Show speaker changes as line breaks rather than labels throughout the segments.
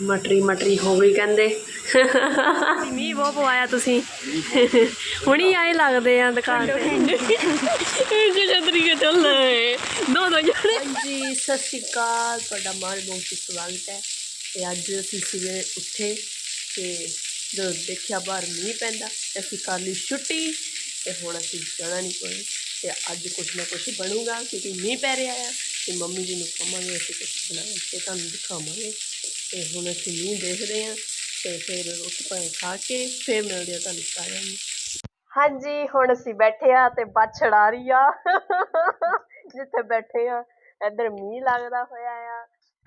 ਮਟਰੀ ਮਟਰੀ ਹੋ ਗਈ ਕਹਿੰਦੇ। ਮੀਂਹ ਬਹੁਤ ਪਵਾਇਆ ਤੁਸੀਂ। ਹੁਣੀ ਆਏ ਲੱਗਦੇ ਆ ਦੁਕਾਨ ਤੇ। ਜੇ ਛਤਰੀ ਕੇ ਚੱਲ ਰਹੇ। ਦੋ ਦੋ ਜਣੇ। ਹਾਂਜੀ ਸਤਿ ਸ਼੍ਰੀ ਅਕਾਲ ਤੁਹਾਡਾ ਮਾਰ ਬਹੁਤ ਸਵਾਗਤ ਹੈ। ਤੇ ਅੱਜ ਅਸੀਂ ਸਵੇਰੇ ਉੱਠੇ ਤੇ ਜਦੋਂ ਦੇਖਿਆ ਬਾਹਰ ਮੀਂਹ ਪੈਂਦਾ ਤੇ ਅਸੀਂ ਕਰ ਲਈ ਛੁੱਟੀ ਤੇ ਹੁਣ ਅਸੀਂ ਜਾਣਾ ਨਹੀਂ ਕੋਈ। ਤੇ ਅੱਜ ਕੁਛ ਨਾ ਕੁਛ ਬਣੂਗਾ ਕਿਉਂਕਿ ਮੀਂਹ ਪੈ ਰਿਹਾ ਆ। ਤੇ ਮੰਮੀ ਜੀ ਨੂੰ ਕਹਾਂਗੇ ਅਸੀਂ ਕੁਛ ਬਣਾਉਣ ਤੇ ਤੁਹਾਨੂੰ ਦਿਖਾਵਾਂਗੇ। ਤੇ ਹੁਣ ਅਸੀਂ ਮੀਂਹ ਦੇਖਦੇ ਹਾਂ ਤੇ ਫਿਰ ਰੋਟੀ ਪਾਣੀ ਖਾ ਕੇ ਫਿਰ ਮਿਲਦੇ ਆ ਤੁਹਾਨੂੰ ਸਾਰਿਆਂ ਨੂੰ। ਹਾਂਜੀ ਹੁਣ ਅਸੀਂ ਬੈਠੇ ਆ ਤੇ ਬਾਛੜ ਆ ਰਹੀ ਆ। ਜਿੱਥੇ ਬੈਠੇ ਆ ਇੱਧਰ ਮੀਂਹ ਲੱਗਦਾ ਹੋਇਆ ਆ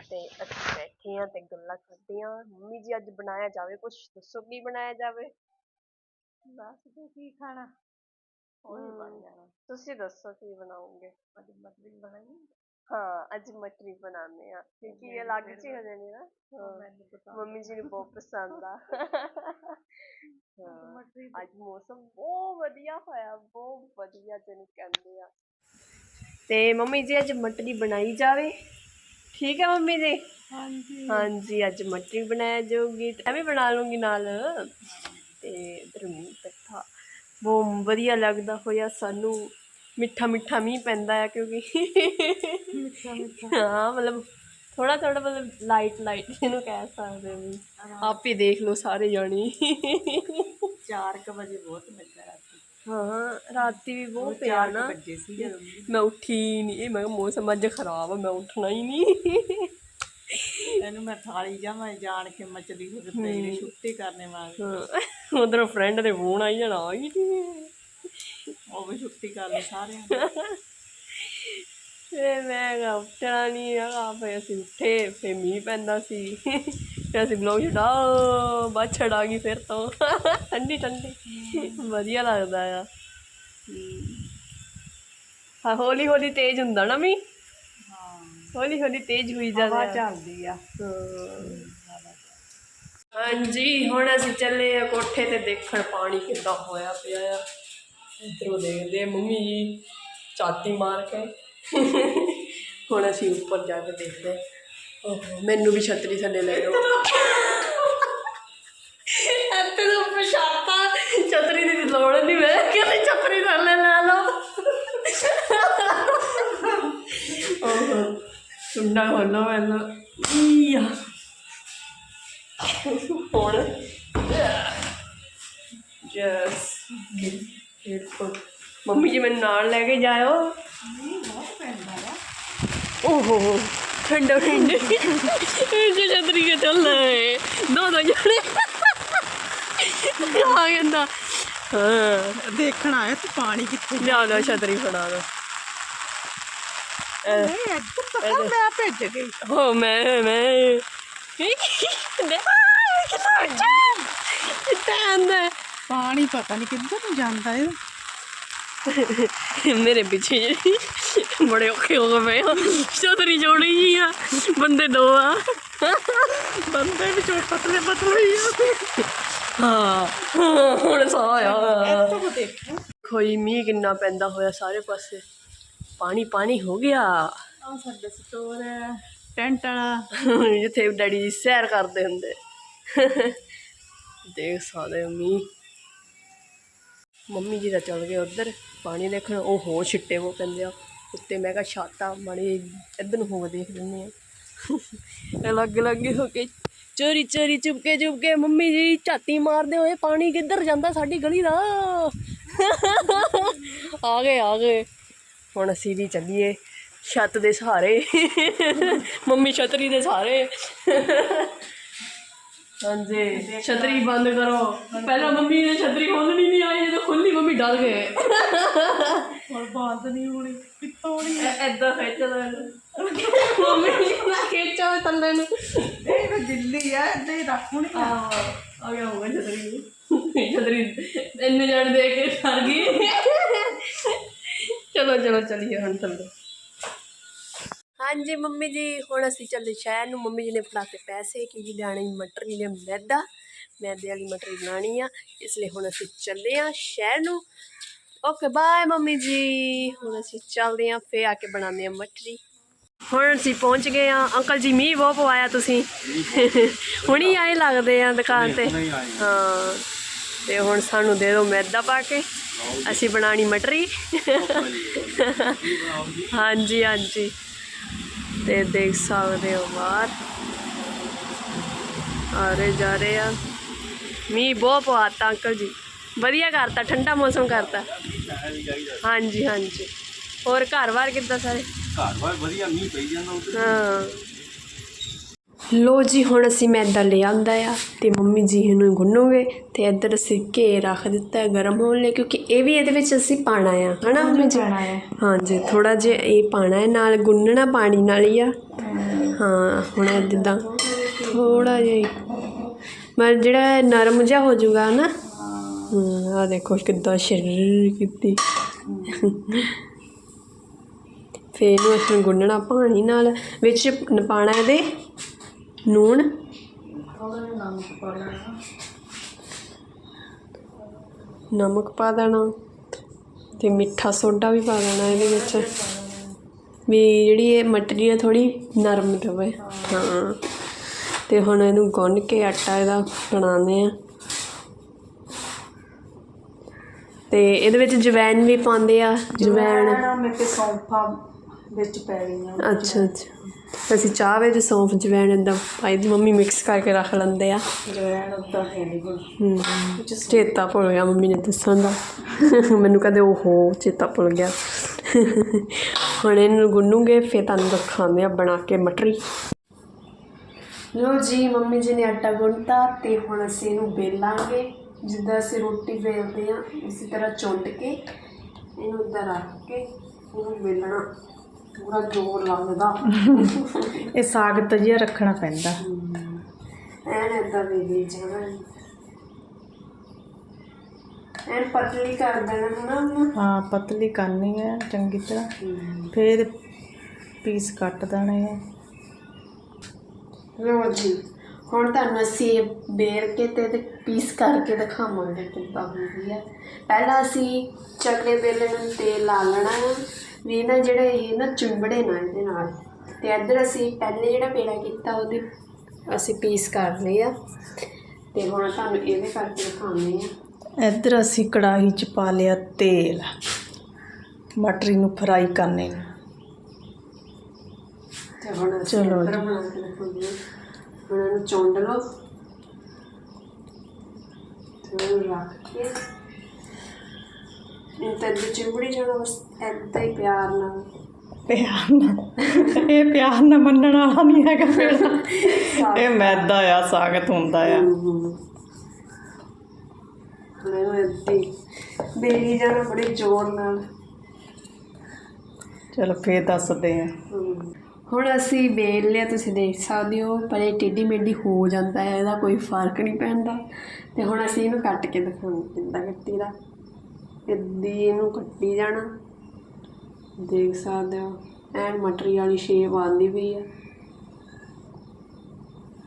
ਤੇ ਅਸੀਂ ਬੈਠੇ ਆ ਤੇ ਗੱਲਾਂ ਕਰਦੇ ਆ ਮੰਮੀ ਜੀ ਅੱਜ ਬਣਾਇਆ ਜਾਵੇ ਕੁਝ ਦੱਸੋ ਕੀ ਬਣਾਇਆ ਜਾਵੇ?
ਦੱਸ ਦੇ ਕੀ ਖਾਣਾ? ਉਹ ਹੀ ਬਣ ਜਾਣਾ।
ਤੁਸੀਂ ਦੱਸੋ ਕੀ ਬਣਾਓਗੇ?
ਅੱਜ ਮਟਰੀ ਬਣਾਈ?
ਹਾਂ ਅੱਜ ਮਟਰੀ ਬਣਾਉਂਦੇ ਆ ਕਿਉਂਕਿ ਇਹ ਅਲੱਗ ਜਿਹੀ ਹੋ ਜਾਣੀ ਨਾ। ਹਾਂ,
ਮੈਨੂੰ ਪਤਾ।
ਮੰਮੀ ਜੀ ਨੂੰ ਬਹੁਤ ਪਸੰਦ ਆ। ਅੱਜ ਮੌਸਮ ਬਹੁਤ ਵਧੀਆ ਹੋਇਆ ਬਹੁਤ ਵਧੀਆ ਜਿਹਨੂੰ ਕਹਿੰਦੇ ਆ। ਤੇ ਮੰਮੀ ਜੀ ਅੱਜ ਮਟਰੀ ਬਣਾਈ ਜਾਵੇ। ਠੀਕ ਹੈ ਮੰਮੀ ਜੀ?
ਹਾਂਜੀ।
ਹਾਂਜੀ ਅੱਜ ਮਟਰੀ ਬਣਾਇਆ ਜਾਊਗੀ। ਤੇ ਵੀ ਬਣਾ ਲੂੰਗੀ ਨਾਲ। ਤੇ ਇਧਰ ਮੀਂਹ ਪੈਂਦਾ ਬਹੁਤ ਵਧੀਆ ਲੱਗਦਾ ਹੋਇਆ ਸਾਨੂੰ। ਮਿੱਠਾ ਮਿੱਠਾ ਮੀਂਹ ਪੈਂਦਾ ਆ ਕਿਉਂਕਿ।
ਮਿੱਠਾ ਮਿੱਠਾ।
ਹਾਂ ਮਤਲਬ ਥੋੜਾ ਥੋੜਾ ਮਤਲਬ ਲਾਈਟ ਲਾਈਟ ਇਹਨੂੰ ਕਹਿ ਸਕਦੇ ਵੀ ਆਪ ਹੀ ਦੇਖ ਲਓ ਸਾਰੇ ਜਾਣੀ।
4 ਵਜੇ ਬਹੁਤ ਰਾਤੀ।
ਹਾਂ ਰਾਤੀ ਵੀ ਬਹੁਤ ਪਿਆ ਨਾ
ਵੱਜੇ ਸੀ ਜਦੋਂ
ਮੈਂ ਉੱਠੀ ਨਹੀਂ ਇਹ ਮੈਂ ਕਿਹਾ ਮੌਸਮ ਅੱਜ ਖਰਾਬ ਆ ਮੈਂ ਉੱਠਣਾ ਹੀ ਨਹੀਂ
ਇਹਨੂੰ ਮੈਂ ਥਾਲੀ ਜਾਵਾਂ ਜਾਣ ਕੇ ਮਚਲੀ ਹੋ ਕੇ ਤੇਰੀ ਛੁੱਟੀ ਕਰਨੇ ਵਾਂਗ
ਉਧਰੋਂ ਫਰੈਂਡ ਦੇ ਫੋਨ ਆਈ ਜਾਣਾ ਆਈ ਨਹੀਂ
ਉਹ ਛੁੱਟੀ ਕਰ ਲਈ ਸਾਰਿਆਂ ਨੇ
ਮੈਂ ਕਿਹਾ ਉੱਠਣਾ ਨਹੀਂ ਹੈਗਾ ਫੇ ਅਸੀਂ ਉੱਠੇ ਫੇ ਮੀਂਹ ਪੈਂਦਾ ਸੀ। ਤੇ ਅਸੀਂ ਬਲੌਗ ਛਡਾ ਬਾਛੜ ਆ ਗਈ ਫਿਰ ਤੋਂ। ਠੰਡੀ ਠੰਡੀ। ਵਧੀਆ ਲੱਗਦਾ ਆ। ਹਾਂ ਹੌਲੀ ਹੌਲੀ ਤੇਜ਼ ਹੁੰਦਾ ਨਾ ਮੀਂਹ?
ਹਾਂ।
ਹੌਲੀ ਹੌਲੀ ਤੇਜ਼ ਹੋਈ
ਹਵਾ
ਜਾਂਦਾ
ਚੱਲਦੀ ਆ।
ਹਾਂਜੀ ਹੁਣ ਅਸੀਂ ਚੱਲੇ ਆ ਕੋਠੇ ਤੇ ਦੇਖਣ ਪਾਣੀ ਕਿੱਦਾਂ ਹੋਇਆ ਪਿਆ ਆ। ਇੱਧਰੋਂ ਦੇਖਦੇ ਮੰਮੀ ਜੀ ਚਾਤੀ ਮਾਰ ਕੇ। ਹੁਣ ਅਸੀਂ ਉੱਪਰ ਜਾ ਕੇ ਦੇਖਦੇ। ਓਹੋ ਮੈਨੂੰ ਵੀ ਛਤਰੀ ਥੱਲੇ ਲੈ ਲਓ ਇੱਥੇ ਤਾਂ ਉੱਪਰ ਛਾਤਾ ਛਤਰੀ ਦੀ ਲੋੜ ਨਹੀਂ ਮੈਂ ਕਹਿੰਦੀ ਛਤਰੀ ਥੱਲੇ ਲੈ ਲਓ। ਓਹੋ ਸੁੰਡਾ ਖੋਲੋ ਮੈਨੂੰ। ਈਆ ਮੰਮੀ ਜੀ ਮੈਨੂੰ ਨਾਲ ਲੈ ਕੇ ਜਾਇਓ। ਓਹੋ ਠੰਡਾ ਠੰਡੇ। ਇਹ ਜੇ ਛਤਰੀ ਕੇ ਚੱਲ ਰਹੇ ਦੋ ਦੋ ਜਣੇ। ਆ ਕਹਿੰਦਾ ਹਾਂ।
ਦੇਖਣਾ ਹੈ ਤੇ ਪਾਣੀ ਕਿੱਥੇ
ਲਿਆ ਲਓ ਛਤਰੀ ਫੜਾ ਲਓ।
ਨਹੀਂ ਇੱਧਰ ਤਾਂ ਮੈਂ ਭੇਜ ਗਈ।
ਹੋ ਮੈਂ ਮੈਂ।
ਪਾਣੀ ਪਤਾ ਨਹੀਂ ਕਿੱਧਰ ਨੂੰ ਜਾਂਦਾ ਹੈ
ਮੇਰੇ ਪਿੱਛੇ ਜਿਹੜੀ ਬੜੇ ਔਖੇ ਹੋ ਗਏ ਮੈਂ ਛਤਰੀ ਜੋੜੀ ਜੀ ਆ। ਬੰਦੇ ਦੋ ਆ।
ਬੰਦੇ ਵੀ ਚੋਟ ਪਤਲੇ ਪਤਲੇ ਹੀ ਆ।
ਹਾਂ ਹੁਣ ਸਾ ਆ।
ਇੱਥੋਂ ਦੇਖੋ
ਕੋਈ ਮੀਂਹ ਕਿੰਨਾ ਪੈਂਦਾ ਹੋਇਆ ਸਾਰੇ ਪਾਸੇ। ਪਾਣੀ ਪਾਣੀ ਹੋ ਗਿਆ।
ਆ ਸਾਡਾ ਸਟੋਰ ਹੈ ਟੈਂਟ ਵਾਲਾ।
ਜਿੱਥੇ ਡੈਡੀ ਜੀ ਸੈਰ ਕਰਦੇ ਹੁੰਦੇ। ਦੇਖ ਸਕਦੇ ਮੀਂਹ। ਮੰਮੀ ਜੀ ਦਾ ਚੱਲ ਗਏ ਉੱਧਰ, ਪਾਣੀ ਦੇਖਣ, ਉਹ ਹੋਰ ਛਿੱਟੇ ਉਹ ਪੈਂਦੇ ਆ। ਉੱਤੇ ਮੈਂ ਕਿਹਾ, ਛਾਤਾ, ਮਾੜੇ ਇੱਧਰ ਨੂੰ ਹੋ ਦੇਖ ਲੈਂਦੇ ਆ। ਅਲੱਗ ਅਲੱਗ ਹੋ ਕੇ ਚੋਰੀ ਚੋਰੀ, ਚੁਪਕੇ ਚੁਪਕੇ, ਮੰਮੀ ਜੀ, ਝਾਤੀ ਮਾਰਦੇ ਹੋਏ ਪਾਣੀ ਕਿੱਧਰ ਜਾਂਦਾ ਸਾਡੀ ਗਲੀ ਦਾ? ਆ ਗਏ ਆ ਗਏ। ਹੁਣ ਅਸੀਂ ਵੀ ਚੱਲੀਏ ਛੱਤ ਦੇ ਸਹਾਰੇ। ਮੰਮੀ ਛਤਰੀ ਦੇ ਸਹਾਰੇ। ਹਾਂਜੀ, ਛਤਰੀ ਬੰਦ ਕਰੋ। ਪਹਿਲਾਂ ਮੰਮੀ ਨੇ ਛਤਰੀ ਡਰ ਗਏ।
ਹੋਰ ਬੰਦ ਨਹੀਂ ਹੋਣੀ ਕਿੱਥੋਂ ਹੋਣੀ
ਐਦਾਂ ਖਿੱਚ ਲੈ ਮੰਮੀ ਨੇ ਖਿੱਚਾ ਥੱਲੇ ਨੂੰ।
ਇਹ ਤਾਂ ਦਿੱਲੀ ਆ ਇੱਦਾਂ ਹੀ ਰੱਖ ਹੋਣੀ
ਆ। ਆ ਗਿਆ ਹੋਗਾ ਨੂੰ ਛਤਰੀ ਇੰਨੇ ਜਣ ਦੇ ਕੇ ਡਰ ਗਈ। ਚਲੋ ਚਲੋ ਚਲੀਏ ਹੁਣ ਥੱਲੇ। ਹਾਂਜੀ ਮੰਮੀ ਜੀ ਹੁਣ ਅਸੀਂ ਚੱਲੇ ਸ਼ਹਿਰ ਨੂੰ। ਮੰਮੀ ਜੀ ਨੇ ਫੜਾ ਕੇ ਪੈਸੇ ਕਿ ਜੀ ਲੈਣੀ ਮਟਰ ਨੇ ਮੈਦਾ। ਮੈਦੇ ਵਾਲੀ ਮਟਰ ਬਣਾਉਣੀ ਆ। ਇਸ ਲਈ ਹੁਣ ਅਸੀਂ ਚੱਲੇ ਆ ਸ਼ਹਿਰ ਨੂੰ। ਓਕੇ ਬਾਏ ਮੰਮੀ ਜੀ। ਹੁਣ ਅਸੀਂ ਚੱਲਦੇ ਆ ਫੇਰ ਆ ਕੇ ਬਣਾਉਂਦੇ ਆ ਮਟਰੀ। ਹੁਣ ਅਸੀਂ ਪਹੁੰਚ ਗਏ ਆ। ਅੰਕਲ ਜੀ ਮੀਂਹ ਬਹੁਤ ਪਵਾਇਆ ਤੁਸੀਂ। ਹੁਣੀ ਆਏ ਲੱਗਦੇ ਆ ਦੁਕਾਨ ਤੇ। ਹਾਂ। ਤੇ ਹੁਣ ਸਾਨੂੰ ਦੇ ਦਿਓ ਮੈਦਾ ਪਾ ਕੇ। ਅਸੀਂ ਬਣਾਣੀ ਮਟਰੀ। ਹਾਂਜੀ ਹਾਂਜੀ। ਤੇ ਦੇਖ ਸਕਦੇ ਹੋ ਬਾਹਰ। ਆ ਰਹੇ ਜਾ ਰਹੇ ਆ। ਮੀਂਹ ਬਹੁਤ ਪਵਾਤਾ ਅੰਕਲ ਜੀ। ਵਧੀਆ ਕਰਤਾ ਠੰਡਾ ਮੌਸਮ ਕਰਤਾ। ਹਾਂਜੀ ਹਾਂਜੀ। ਹੋਰ ਘਰ-ਬਾਰ ਕਿੱਦਾਂ ਸਾਰੇ?
ਘਰ ਬਾਰ ਵਧੀਆ ਮੀਂਹ ਪਈ ਜਾਂਦਾ ਉੱਤੇ
ਹਾਂ। ਲੋ ਜੀ ਹੁਣ ਅਸੀਂ ਮੈਦਾ ਲੈ ਆਂਦਾ ਆ ਤੇ ਮੰਮੀ ਜੀ ਇਹਨੂੰ ਗੁੰਨੋਗੇ ਤੇ ਇੱਧਰ ਅਸੀਂ ਘੇ ਰੱਖ ਦਿੱਤਾ ਹੈ ਗਰਮ ਹੋਣ ਲਈ ਕਿਉਂਕਿ ਇਹ ਵੀ ਇਹਦੇ ਵਿੱਚ ਅਸੀਂ ਪਾਣਾ ਆ। ਹਨਾ ਮੰਮੀ ਜੀ? ਹਾਂਜੀ ਥੋੜਾ ਜਿਹਾ ਇਹ ਪਾਣਾ ਹੈ ਨਾਲ ਗੁੰਨਣਾ ਪਾਣੀ ਨਾਲ ਹੀ ਆ। ਹਾਂ। ਹੁਣ ਇਦਾਂ ਥੋੜਾ ਜਿਹਾ ਮਤਲਬ ਜਿਹੜਾ ਨਰਮ ਜਿਹਾ ਹੋ ਜਾਊਗਾ ਨਾ ਹਾਂ। ਆ ਦੇਖੋ ਕਿੱਦਾਂ ਸ਼ਰੀਰ ਕੀਤੀ। ਫੇਰ ਇਹਨੂੰ ਅਸੀਂ ਗੁੰਨਣਾ ਪਾਣੀ ਨਾਲ ਵਿੱਚ ਨ- ਪਾਣਾ ਇਹਦੇ ਨੂਣ। ਨਮਕ ਪਾ ਦੇਣਾ ਤੇ ਮਿੱਠਾ ਸੋਡਾ ਵੀ ਪਾ ਦੇਣਾ ਇਹਦੇ ਵਿੱਚ। ਵੀ ਜਿਹੜੀ ਇਹ ਮਟਰੀ ਹੈ ਥੋੜੀ ਨਰਮ ਰਵੇ ਹਾਂ। ਤੇ ਹੁਣ ਇਹਨੂੰ ਗੁੰਨ ਕੇ ਆਟਾ ਇਹਦਾ ਬਣਾਉਂਦੇ ਆ ਤੇ ਇਹਦੇ ਵਿੱਚ ਜਵੈਣ ਵੀ ਪਾਉਂਦੇ ਆ ਜਵੈਣ।
ਮੈਂ ਤੇ ਸੌਂਫਾ ਵਿੱਚ ਪੈ ਗਈਆਂ।
ਅੱਛਾ ਅੱਛਾ। ਅਸੀਂ ਚਾਹ ਵਿੱਚ ਸੌਂਫ ਜਵੈਣ ਇਦਾਂ ਪਾਈ ਦੀ ਮੰਮੀ ਮਿਕਸ ਕਰਕੇ ਰੱਖ ਲੈਂਦੇ ਆ।
ਜਵੈਣ ਉੱਦਾਂ ਹੈ ਨਹੀਂ ਕੋਲ
ਹੂੰ ਚੇਤਾ ਭੁੱਲ ਗਿਆ ਮੰਮੀ ਨੇ ਦੱਸਣ ਦਾ। ਮੈਨੂੰ ਕਹਦੇ ਓਹੋ ਚੇਤਾ ਭੁੱਲ ਗਿਆ। ਹੁਣ ਇਹਨੂੰ ਗੁੰਨੂਗੇ ਫਿਰ ਤੁਹਾਨੂੰ ਦਿਖਾਉਂਦੇ ਆ ਬਣਾ ਕੇ ਮਟਰੀ। ਲੋ ਜੀ ਮੰਮੀ ਜੀ ਨੇ ਆਟਾ ਗੁੰਨਤਾ ਤੇ ਹੁਣ ਅਸੀਂ ਇਹਨੂੰ ਬੇਲਾਂਗੇ ਜਿੱਦਾਂ ਅਸੀਂ ਰੋਟੀ ਵੇਲਦੇ ਆ ਇਸੇ ਤਰ੍ਹਾਂ ਚੁੰਡ ਕੇ ਇਹਨੂੰ ਉੱਧਰ ਰੱਖ ਕੇ ਉਹਨੂੰ ਵੇਲਣਾ ਪੂਰਾ ਜ਼ੋਰ ਲੱਗਦਾ।
ਇਹ ਸਾਗ ਜਿਹਾ ਰੱਖਣਾ ਪੈਂਦਾ।
ਐਨ ਏਦਾਂ ਵੇਲੀ ਜਾਣਾ ਐਨ ਪਤਲੀ ਕਰ ਦੇਣਾ ਹਨਾ।
ਹਾਂ ਪਤਲੀ ਕਰਨੀ ਹੈ ਚੰਗੀ ਤਰ੍ਹਾਂ। ਫਿਰ ਪੀਸ ਕੱਟ ਦੇਣੇ ਆ।
ਲਓ ਜੀ ਹੁਣ ਤੁਹਾਨੂੰ ਅਸੀਂ ਇਹ ਬੇਰ ਕੇ ਤੇ ਪੀਸ ਕਰਕੇ ਦਿਖਾਵਾਂਗੇ ਕਿੱਦਾਂ ਹੁੰਦੀ ਹੈ ਪਹਿਲਾਂ ਅਸੀਂ ਚੱਕਲੇ ਵੇਲੇ ਨੂੰ ਤੇਲ ਲਾ ਲੈਣਾ ਹੈ ਵੀ ਨਾ ਜਿਹੜੇ ਇਹ ਨਾ ਚੁੰਬੜੇ ਨਾ ਇਹਦੇ ਨਾਲ। ਤੇ ਇੱਧਰ ਅਸੀਂ ਪਹਿਲੇ ਜਿਹੜਾ ਪੇੜਾ ਕੀਤਾ ਉਹਦੇ ਅਸੀਂ ਪੀਸ ਕਰ ਲਏ ਆ। ਤੇ ਹੁਣ ਤੁਹਾਨੂੰ ਇਹਦੇ ਕਰਕੇ ਦਿਖਾਉਂਦੇ ਆ।
ਇੱਧਰ ਅਸੀਂ ਕੜਾਹੀ 'ਚ ਪਾ ਲਿਆ ਤੇਲ। ਮਟਰੀ ਨੂੰ ਫਰਾਈ ਕਰਨੇ ਨੂੰ।
ਤੇ ਹੁਣ ਅਸੀਂ
ਚਲੋ
ਇੱਧਰ ਬਣਾ ਕੇ ਹਾਂ ਹੁਣ ਇਹਨੂੰ ਚੌਂਡ ਲਓ। ਤੇ ਉਹਨੂੰ ਰੱਖ ਕੇ ਇਹ ਤਾਂ ਇੱਧਰ ਚਿੰਬੜੀ ਜਾਣਾ ਬਸ ਏਦਾਂ ਹੀ ਪਿਆਰ ਨਾਲ।
ਪਿਆਰ ਨਾਲ? ਇਹ ਪਿਆਰ ਨਾਲ ਮੰਨਣ ਵਾਲਾ ਨਹੀਂ ਹੈਗਾ ਫਿਰ ਇਹ ਮੈਦਾ ਆ ਸਾਗਤ ਹੁੰਦਾ ਆ।
ਇਹਨੂੰ ਏਦਾਂ ਹੀ ਬੇਰੀ ਜਾਣਾ ਬੜੇ ਜ਼ੋਰ ਨਾਲ।
ਚਲੋ ਫੇਰ ਦੱਸਦੇ ਆ।
ਹੁਣ ਅਸੀਂ ਵੇਲ ਲਿਆ, ਤੁਸੀਂ ਦੇਖ ਸਕਦੇ ਹੋ, ਪਰ ਇਹ ਟੇਢੀ ਮੇਢੀ ਹੋ ਜਾਂਦਾ ਹੈ, ਇਹਦਾ ਕੋਈ ਫ਼ਰਕ ਨਹੀਂ ਪੈਂਦਾ। ਤੇ ਹੁਣ ਅਸੀਂ ਇਹਨੂੰ ਕੱਟ ਕੇ ਦਿਖਾਉਂਦੇ ਕਿੱਦਾਂ ਕੱਟੀ ਦਾ। ਇੱਦੀ ਇਹਨੂੰ ਕੱਟੀ ਜਾਣਾ। ਦੇਖ ਸਕਦੇ ਹੋ, ਐਨ ਮਟਰੀ ਵਾਲੀ ਸ਼ੇਪ ਆਉਂਦੀ ਪਈ ਆ।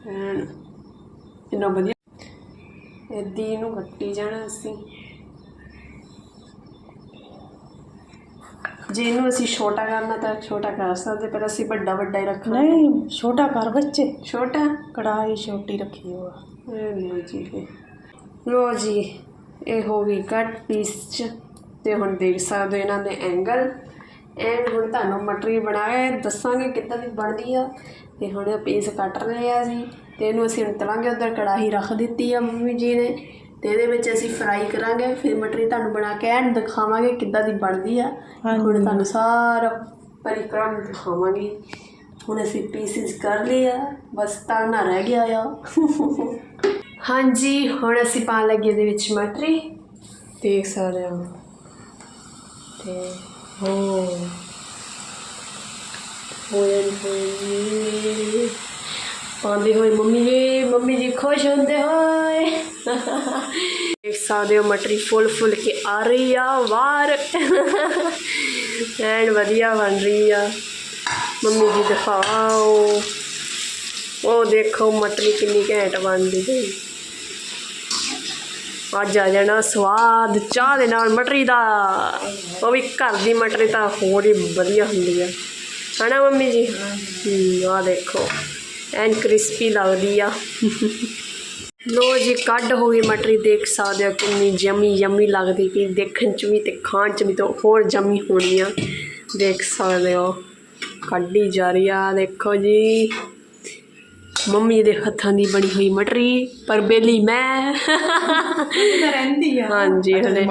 ਐਨ, ਇੰਨਾ ਵਧੀਆ। ਇੱਦੀ ਇਹਨੂੰ ਕੱਟੀ ਜਾਣਾ ਅਸੀਂ। ਜੇ ਇਹਨੂੰ ਅਸੀਂ ਛੋਟਾ ਕਰਨਾ ਤਾਂ ਛੋਟਾ ਕਰ ਸਕਦੇ ਪਰ ਅਸੀਂ ਵੱਡਾ ਵੱਡਾ ਹੀ ਰੱਖਣਾ।
ਨਹੀਂ ਛੋਟਾ ਕਰ ਬੱਚੇ।
ਛੋਟਾ?
ਕੜਾਹੀ ਛੋਟੀ ਰੱਖੀ ਹੋ
ਇਹ ਲਓ ਜੀ ਇਹ। ਲਓ ਜੀ ਇਹ ਹੋ ਗਈ ਕੱਟ ਪੀਸ ਚ। ਤੇ ਹੁਣ ਦੇਖ ਸਕਦੇ ਹੋ ਇਹਨਾਂ ਦੇ ਐਂਗਲ ਐਂਡ ਹੁਣ ਤੁਹਾਨੂੰ ਮਟਰੀ ਬਣਾ ਕੇ ਦੱਸਾਂਗੇ ਕਿੱਦਾਂ ਦੀ ਬਣਦੀ ਆ। ਤੇ ਹੁਣ ਇਹ ਪੀਸ ਕੱਟ ਰਹੇ ਆ ਅਸੀਂ ਤੇ ਇਹਨੂੰ ਅਸੀਂ ਹੁਣ ਤਲਾਂਗੇ ਉਧਰ ਕੜਾਹੀ ਰੱਖ ਦਿੱਤੀ ਆ ਮੰਮੀ ਜੀ ਨੇ। ਤੇ ਇਹਦੇ ਵਿੱਚ ਅਸੀਂ ਫਰਾਈ ਕਰਾਂਗੇ ਫਿਰ ਮਟਰੀ ਤੁਹਾਨੂੰ ਬਣਾ ਕੇ ਐਂਡ ਦਿਖਾਵਾਂਗੇ ਕਿੱਦਾਂ ਦੀ ਬਣਦੀ ਆ। ਹੁਣ ਤੁਹਾਨੂੰ ਸਾਰਾ ਪਰਿਕਰਮ ਦਿਖਾਵਾਂਗੇ। ਹੁਣ ਅਸੀਂ ਪੀਸਿਸ ਕਰ ਲਏ ਆ ਬਸ ਤਾਣਾ ਰਹਿ ਗਿਆ ਆ। ਹਾਂਜੀ ਹੁਣ ਅਸੀਂ ਪਾ ਲੱਗੇ ਇਹਦੇ ਵਿੱਚ ਮਟਰੀ। ਦੇਖ ਸਕਦੇ ਹੋ। ਤੇ ਹੋ ਹੋਏ ਹੋਏ। ਪਾਉਂਦੇ ਹੋਏ ਮੰਮੀ ਜੀ ਮੰਮੀ ਜੀ ਖੁਸ਼ ਹੁੰਦੇ ਹੋਏ। ਦੇਖ ਸਕਦੇ ਹੋ ਮਟਰੀ ਫੁੱਲ ਫੁੱਲ ਕੇ ਆ ਰਹੀ ਆ ਵਾਰ। ਐਨ ਵਧੀਆ ਬਣ ਰਹੀ ਆ। ਮੰਮੀ ਜੀ ਦਿਖਾਓ। ਉਹ ਦੇਖੋ ਮਟਰੀ ਕਿੰਨੀ ਘੈਂਟ ਬਣਦੀ ਗਈ ਅੱਜ ਆ ਜਾਣਾ ਸਵਾਦ ਚਾਹ ਦੇ ਨਾਲ ਮਟਰੀ ਦਾ। ਉਹ ਵੀ ਘਰ ਦੀ ਮਟਰੀ ਤਾਂ ਹੋਰ ਹੀ ਵਧੀਆ ਹੁੰਦੀ ਆ। ਹਨਾ ਮੰਮੀ ਜੀ? ਹੂੰ ਆ ਦੇਖੋ। ਐਨ ਕ੍ਰਿਸਪੀ ਲੱਗਦੀ ਆ। ਲੋ ਜੀ ਕੱਢ ਹੋ ਗਈ ਮਟਰੀ ਦੇਖ ਸਕਦੇ ਹੋ ਕਿੰਨੀ ਜਮੀ ਜਮੀ ਲੱਗਦੀ ਪਈ। ਦੇਖਣ ਚ ਵੀ ਤੇ ਖਾਣ ਚ ਵੀ ਤਾਂ ਹੋਰ ਜਮੀ ਹੋਣੀ ਆ ਦੇਖ ਸਕਦੇ ਹੋ ਕੱਢੀ ਜਾ ਰਹੀ ਆ। ਦੇਖੋ ਜੀ ਮੰਮੀ ਦੇ ਹੱਥਾਂ ਦੀ ਬਣੀ ਹੋਈ ਮਟਰੀ ਪਰ ਬੇਲੀ ਮੈਂ।
ਤਾਂ ਰਹਿੰਦੀ ਆ
ਹਾਂਜੀ ਹਲੇ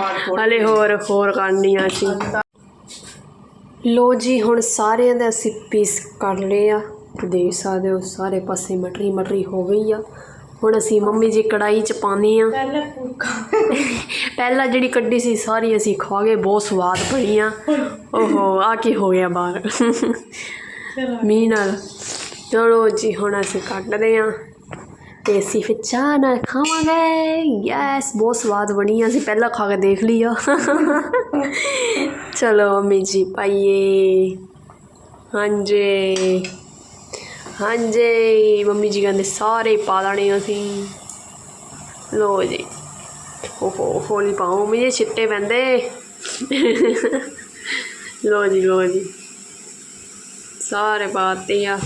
ਹਲੇ ਹੋਰ ਹੋਰ ਕਰਨੀਆਂ ਸੀ। ਲੋ ਜੀ ਹੁਣ ਸਾਰਿਆਂ ਦੇ ਅਸੀਂ ਪੀਸ ਕਰ ਲਏ ਆ। ਦੇਖ ਸਕਦੇ ਹੋ ਸਾਰੇ ਪਾਸੇ ਮਟਰੀ ਮਟਰੀ ਹੋ ਗਈ ਆ। ਹੁਣ ਅਸੀਂ ਮੰਮੀ ਜੀ ਕੜਾਈ ਚ ਪਾਉਂਦੇ ਆ
ਪਹਿਲਾਂ ਫੁਲਕਾ।
ਪਹਿਲਾਂ ਜਿਹੜੀ ਕੱਢੀ ਸੀ ਸਾਰੀ ਅਸੀਂ ਖਾ ਗਏ ਬਹੁਤ ਸਵਾਦ ਬਣੀ ਆ। ਓਹੋ ਆ ਕੀ ਹੋ ਗਿਆ ਬਾਹਰ। ਮੀਂਹ ਨਾਲ। ਚਲੋ ਜੀ ਹੁਣ ਅਸੀਂ ਕੱਢਦੇ ਆ ਤੇ ਅਸੀਂ ਫਿਰ ਚਾਹ ਨਾਲ ਖਾਵਾਂਗੇ। ਯੈਸ ਬਹੁਤ ਸਵਾਦ ਬਣੀ ਆ। ਅਸੀਂ ਪਹਿਲਾਂ ਖਾ ਕੇ ਦੇਖ ਲਈ ਆ। ਚਲੋ ਮੰਮੀ ਜੀ ਪਾਈਏ। ਹਾਂਜੀ। ਹਾਂਜੀ, ਮੰਮੀ ਜੀ ਕਹਿੰਦੇ ਸਾਰੇ ਪਾ ਲੈਣੇ ਅਸੀਂ। ਲੋ ਜੀ। ਓਹੋ, ਹੌਲੀ ਪਾਓ ਮੰਮੀ ਜੀ, ਛਿੱਟੇ ਪੈਂਦੇ। ਲੋ ਜੀ ਲੋ ਜੀ। ਸਾਰੇ ਪਾਤੇ ਆ।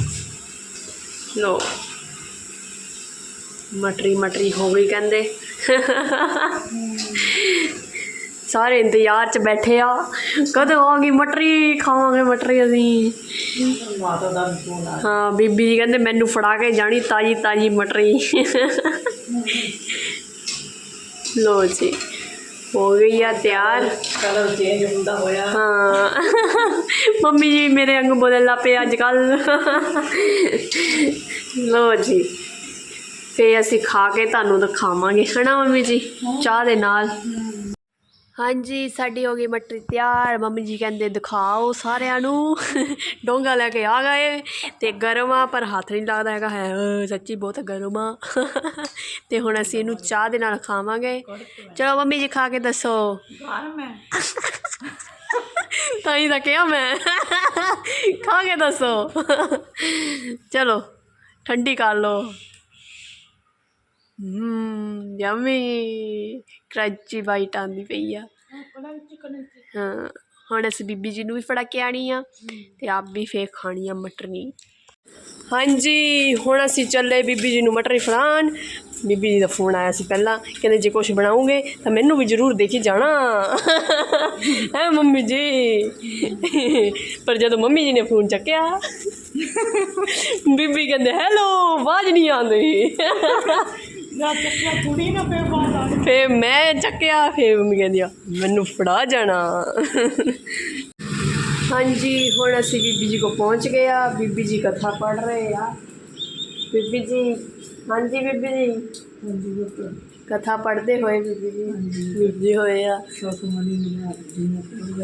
ਲੋ। ਮਟਰੀ ਮਟਰੀ ਹੋ ਗਈ ਕਹਿੰਦੇ। ਸਾਰੇ ਇੰਤਜ਼ਾਰ 'ਚ ਬੈਠੇ ਆ। ਕਦੋਂ ਆਉਗੀ ਮਟਰੀ ਖਾਵਾਂਗੇ ਮਟਰੀ ਅਸੀਂ।
ਮਾਤਾ ਦਾ ਵੀ ਫੋਨ ਆ
ਹਾਂ ਬੀਬੀ ਜੀ ਕਹਿੰਦੇ ਮੈਨੂੰ ਫੜਾ ਕੇ ਜਾਣੀ ਤਾਜੀ ਤਾਜੀ ਮਟਰੀ। ਲੋ ਜੀ ਹੋ ਗਈ ਆ ਤਿਆਰ।
ਕਲਰ ਚੇਂਜ ਹੁੰਦਾ ਹੋਇਆ।
ਹਾਂ। ਮੰਮੀ ਜੀ ਮੇਰੇ ਅੰਗ ਲੱਗ ਪਏ ਅੱਜ ਕੱਲ ਲੋ ਜੀ ਫੇ ਅਸੀਂ ਖਾ ਕੇ ਤੁਹਾਨੂੰ ਦਿਖਾਵਾਂਗੇ ਹਨਾ ਮੰਮੀ ਜੀ? ਚਾਹ ਦੇ ਨਾਲ। ਹਾਂਜੀ ਸਾਡੀ ਹੋ ਗਈ ਮਟਰੀ ਤਿਆਰ। ਮੰਮੀ ਜੀ ਕਹਿੰਦੇ ਦਿਖਾਓ ਸਾਰਿਆਂ ਨੂੰ। ਡੋਂਗਾ ਲੈ ਕੇ ਆ ਗਏ। ਤੇ ਗਰਮ ਆ ਪਰ ਹੱਥ ਨਹੀਂ ਲੱਗਦਾ ਹੈਗਾ। ਹੈ ਸੱਚੀ ਬਹੁਤ ਗਰਮ ਆ। ਤੇ ਹੁਣ ਅਸੀਂ ਇਹਨੂੰ ਚਾਹ ਦੇ ਨਾਲ ਖਾਵਾਂਗੇ। ਚਲੋ ਮੰਮੀ ਜੀ ਖਾ ਕੇ ਦੱਸੋ।
ਘਰ ਮੈਂ
ਤਾਂ ਹੀ ਤਾਂ ਕਿਹਾ ਮੈਂ। ਖਾ ਕੇ ਦੱਸੋ। ਚਲੋ ਠੰਡੀ ਕਰ ਲਓ। ਹਮ ਯਮੀ। ਕਰੰਚੀ ਬਾਈਟ ਆਂਦੀ ਪਈ ਆ। ਹਾਂ, ਹੁਣ ਅਸੀਂ ਬੀਬੀ ਜੀ ਨੂੰ ਵੀ ਫੜਾ ਕੇ ਆਣੀ ਆ ਤੇ ਆਪ ਵੀ ਫੇਰ ਖਾਣੀ ਆ ਮਟਰਨੀ ਹਾਂਜੀ, ਹੁਣ ਅਸੀਂ ਚੱਲੇ ਬੀਬੀ ਜੀ ਨੂੰ ਮਟਰ ਫੜਾਉਣ। ਬੀਬੀ ਜੀ ਦਾ ਫੋਨ ਆਇਆ ਸੀ ਪਹਿਲਾਂ, ਕਹਿੰਦੇ ਜੇ ਕੁਝ ਬਣਾਉਂਗੇ ਤਾਂ ਮੈਨੂੰ ਵੀ ਜ਼ਰੂਰ ਦੇਖੀ ਜਾਣਾ। ਹੈ ਮੰਮੀ ਜੀ? ਪਰ ਜਦੋਂ ਮੰਮੀ ਜੀ ਨੇ ਫੋਨ ਚੱਕਿਆ, ਬੀਬੀ ਕਹਿੰਦੇ, ਹੈਲੋ, ਆਵਾਜ਼ ਨਹੀਂ ਆਉਂਦੀ।
ਨਾ ਚੱਕਿਆ ਕੁੜੀ ਨਾ ਫੇਰ ਬਾਹਰ ਆ
ਫੇ ਮੈਂ ਚੱਕਿਆ ਫੇ ਮੰਮੀ ਕਹਿੰਦੀ ਆ ਮੈਨੂੰ ਫੜਾ ਜਾਣਾ। ਹਾਂਜੀ ਹੁਣ ਅਸੀਂ ਬੀਬੀ ਜੀ ਕੋ ਪਹੁੰਚ ਗਏ ਆ ਬੀਬੀ ਜੀ ਕਥਾ ਪੜ ਰਹੇ ਆ। ਬੀਬੀ ਜੀ ਹਾਂਜੀ ਬੀਬੀ ਜੀ। ਕਥਾ ਪੜ੍ਹਦੇ ਹੋਏ ਬੀਬੀ ਜੀ। ਬੀਬੀ ਹੋਏ ਆ।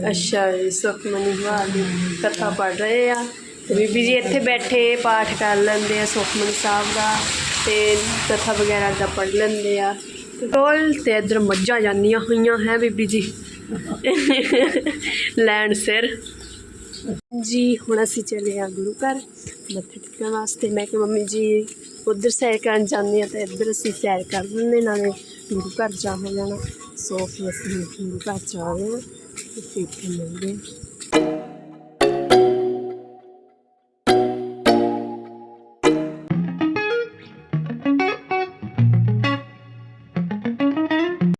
ਅੱਛਾ ਜੀ ਸੁਖਮਨੀ ਵਾਲ ਦੀ ਕਥਾ ਪੜ ਰਹੇ ਆ। ਬੀਬੀ ਜੀ ਇੱਥੇ ਬੈਠੇ, ਪਾਠ ਕਰ ਲੈਂਦੇ ਆ ਸੁਖਮਨ ਸਾਹਿਬ ਦਾ ਤੇ ਕਥਾ ਵਗੈਰਾ ਦਾ ਪੜ ਲੈਂਦੇ ਆ। ਕੋਲ ਤੇ ਇਧਰ ਮੱਝਾਂ ਜਾਂਦੀਆਂ ਹੋਈਆਂ ਹੈ ਬੀਬੀ ਜੀ। ਲੈਣ ਸਿਰ। ਜੀ, ਹੁਣ ਅਸੀਂ ਚਲੇ ਆ ਗੁਰੂ ਘਰ। ਮੱਥੇ ਟੇਕਣ ਵਾਸਤੇ ਮੈਂ ਕਿ ਮੰਮੀ ਜੀ, ਉਧਰ ਸੈਰ ਕਰਨ ਜਾਂਦੇ ਆ ਤੇ ਇੱਧਰ ਅਸੀਂ ਸੈਰ ਕਰ ਲੈਂਦੇ ਨਾਲੇ ਗੁਰੂ ਘਰ ਜਾ ਹੋ ਜਾਣਾ। ਸੋ ਫਿਰ ਅਸੀਂ ਗੁਰੂ ਘਰ ਜਾ ਰਹੇ ਹਾਂ, ਤੇ ਫਿਰ ਮਿਲਦੇ ਹਾਂ।